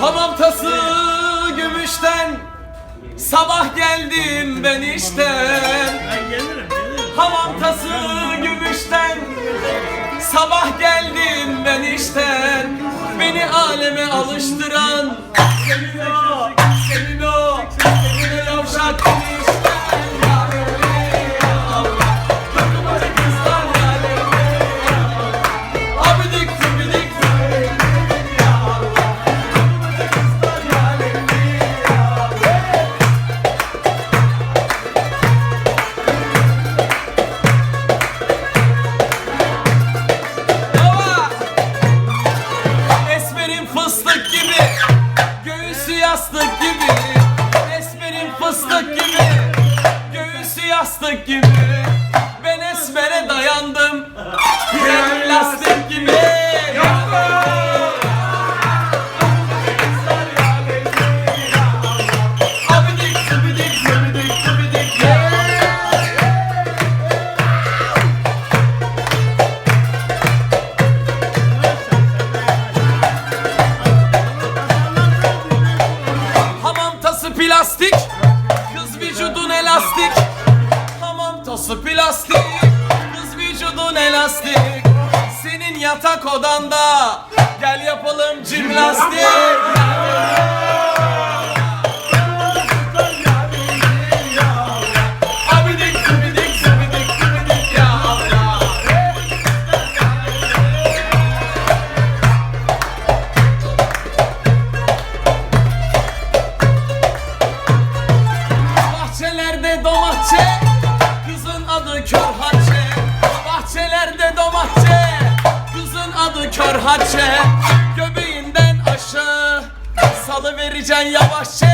Hamam tası gümüşten. Sabah geldim ben işten. Hamam tası gümüşten. Sabah geldim ben işten. Beni aleme alıştıran Fıstık gibi Göğüsü yastık gibi. Ben esmere dayandım Fren lastik gibi. Hamam tası plastik elastik. Hamam tası plastik. Kız vücudun elastik. Senin yatak odanda Gel yapalım jimnastik kör hacce Göbeğinden aşağı Salı vereceksin yavaşça